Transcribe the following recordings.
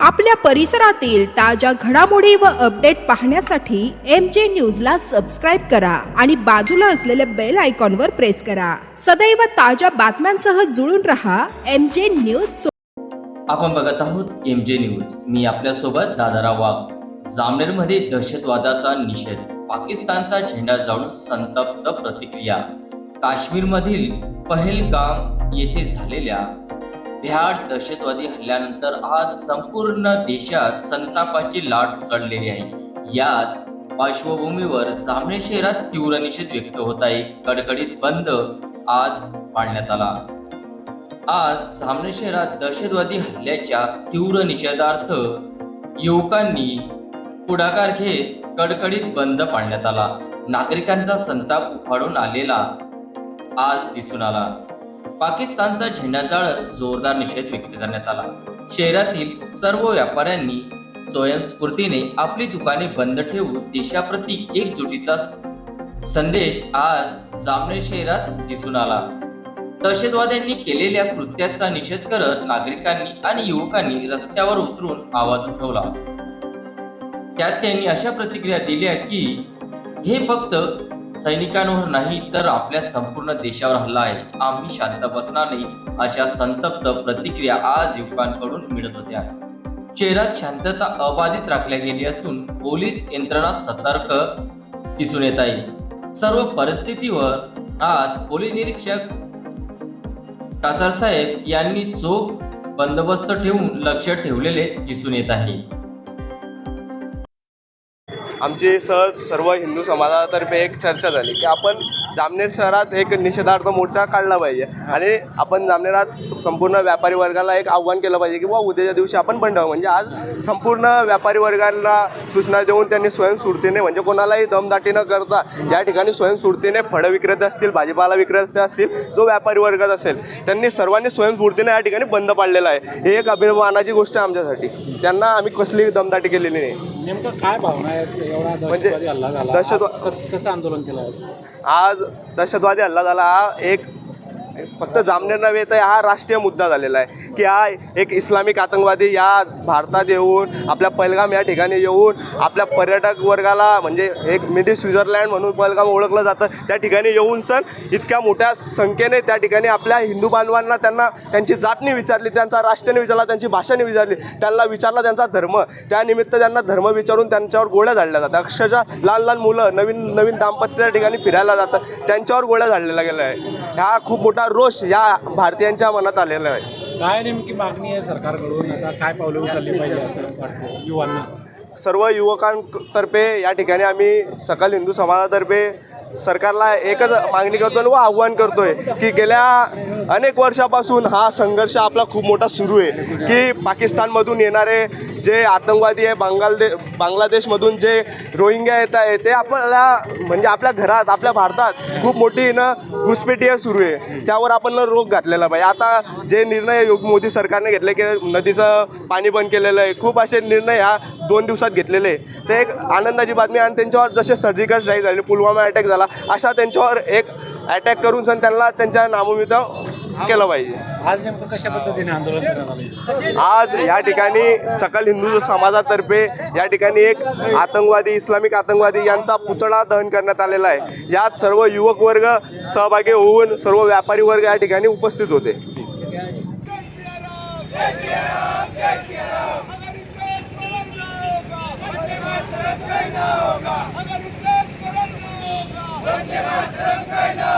आपल्या परिसरातील ताज्या घडामोडी व अपडेट पाहण्यासाठी एम जे न्यूजला सबस्क्राईब करा आणि बाजूला असलेल्या बेल आयकॉनवर प्रेस करा. सदैव ताज्या बातम्यांसह जुळून रहा एम जे न्यूज आपण बघत आहोत एम जे न्यूज मी आपल्यासोबत दादाराव वाघ जामनेरमध्ये दहशतवादाचा निषेध. पाकिस्तानचा झेंडा जाळून संतप्त प्रतिक्रिया. काश्मीरमधील पहलगाम येथे झालेल्या भ्याड दहशतवादी हल्ल्यानंतर आज संपूर्ण देशात संतापाची लाट चढलेली आहे. याच पार्श्वभूमीवर जामनेर शहरात तीव्र निषेध व्यक्त होत आहे. कडकडीत बंद आज पाडण्यात आला. आज जामनेर शहरात दहशतवादी हल्ल्याच्या तीव्र निषेधार्थ युवकांनी पुढाकार घेत कडकडीत बंद पाडण्यात आला. नागरिकांचा संताप उफाळून आलेला आज दिसून आला. पाकिस्तानचा झेंडा जाळत जोरदार निषेध व्यक्त करण्यात आला. शहरातील सर्व व्यापाऱ्यांनी स्वयंस्फूर्तीने आपली दुकाने बंद ठेवून देशाप्रती एकजुटीचा संदेश आज जामनेर शहरात दिसून आला. दहशतवाद्यांनी केलेल्या कृत्याचा निषेध करत नागरिकांनी आणि युवकांनी रस्त्यावर उतरून आवाज उठवला. त्यात त्यांनी अशा प्रतिक्रिया दिल्या की हे फक्त सैनिकांवर नाही तर आपल्या संपूर्ण देशावर हल्ला आहे. आम्ही शांत बसणार नाही. अशा संतप्त प्रतिक्रिया आज युवकांकडून मिळत होत्या. शहरात शांतता अबाधित राखल्या गेली असून पोलीस यंत्रणा सतर्क दिसून येत आहे. सर्व परिस्थितीवर आज पोलीस निरीक्षक कासार साहेब यांनी चोख बंदोबस्त ठेवून लक्ष ठेवलेले दिसून येत आहे. आमची सहज सर्व हिंदू समाजातर्फे एक चर्चा झाली की आपण जामनेर शहरात एक निषेधार्थ मोर्चा काढला पाहिजे. आणि आपण जामनेरात संपूर्ण व्यापारी वर्गाला एक आव्हान केलं पाहिजे की बुवा उद्याच्या दिवशी आपण बंद म्हणजे आज संपूर्ण व्यापारी वर्गाला सूचना देऊन त्यांनी स्वयंस्फूर्तीने म्हणजे कोणालाही दमदाटी न करता या ठिकाणी स्वयंस्फूर्तीने फळं विक्रेते असतील भाजीपाला विक्रेते असतील जो व्यापारी वर्गात असेल त्यांनी सर्वांनी स्वयंस्फूर्तीने या ठिकाणी बंद पाडलेला आहे. ही एक अभिमानाची गोष्ट आमच्यासाठी. त्यांना आम्ही कसली दमदाटी केलेली नाही. नेमकं काय भावना आहेत? एवढा म्हणजे दहशतवादी हल्ला झाला. दहशतवा- आज कसं आंदोलन केलं आहे? आज दहशतवादी हल्ला झाला. हा एक फक्त जामनेर नव्हे तर हा राष्ट्रीय मुद्दा झालेला आहे की हा एक इस्लामिक आतंकवादी या भारतात येऊन आपल्या पहलगाम या ठिकाणी येऊन आपल्या पर्यटक वर्गाला म्हणजे एक मिडी स्वित्झर्लँड म्हणून पहलगाम ओळखलं जातं त्या ठिकाणी येऊन सण इतक्या मोठ्या संख्येने त्या ठिकाणी आपल्या हिंदू बांधवांना त्यांना त्यांची जातनी विचारली त्यांचा राष्ट्रने विचारला त्यांची भाषाने विचारली त्यांना विचारला त्यांचा धर्म. त्यानिमित्त त्यांना धर्म विचारून त्यांच्यावर गोळ्या झाडल्या जातात. अक्षरशः लहान लहान मुलं नवीन नवीन दाम्पत्य त्या ठिकाणी फिरायला जातात. त्यांच्यावर गोळ्या झाडलेल्या गेल्या आहे हा खूप मोठा रोष या भारतीयांच्या मनात आलेला आहे. काय नेमकी मागणी आहे सरकारकडून? आता काय पावलं उचलली पाहिजे असं वाटतं युवांना? सर्व युवकांतर्फे या ठिकाणी आम्ही सकल हिंदू समाजातर्फे सरकारला एकच मागणी करतो व आव्हान करतोय की गेल्या अनेक वर्षापासून हा संघर्ष आपला खूप मोठा सुरू आहे की पाकिस्तानमधून येणारे जे आतंकवादी आहे बांगलादे बांगलादेशमधून जे रोहिंग्या येत आहे ते आपल्याला म्हणजे आपल्या घरात आपल्या भारतात खूप मोठी ना घुसपेटी आहे सुरू आहे त्यावर आपण रोग रोख घातलेला पाहिजे आता जे निर्णय मोदी सरकारने घेतले की नदीचं पाणी बंद केलेलं आहे खूप असे निर्णय ह्या दोन दिवसात घेतलेले आहे. ते एक आनंदाची बातमी आणि त्यांच्यावर जसे सर्जिकल स्ट्राईक झाले पुलवामा अटॅक झाला अशा त्यांच्यावर एक अटॅक करून सण त्यांना त्यांच्या नामोमित केलं पाहिजे आज नेमकं कशा पद्धतीने आंदोलन करण्यात आलं आज या ठिकाणी सकल हिंदू समाजातर्फे या ठिकाणी एक आतंकवादी इस्लामिक आतंकवादी यांचा पुतळा दहन करण्यात आलेला आहे यात सर्व युवक वर्ग सहभागी होऊन सर्व व्यापारी वर्ग या ठिकाणी उपस्थित होते Bharat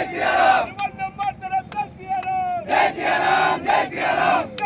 Jai Sri Ram! Jai Sri Ram!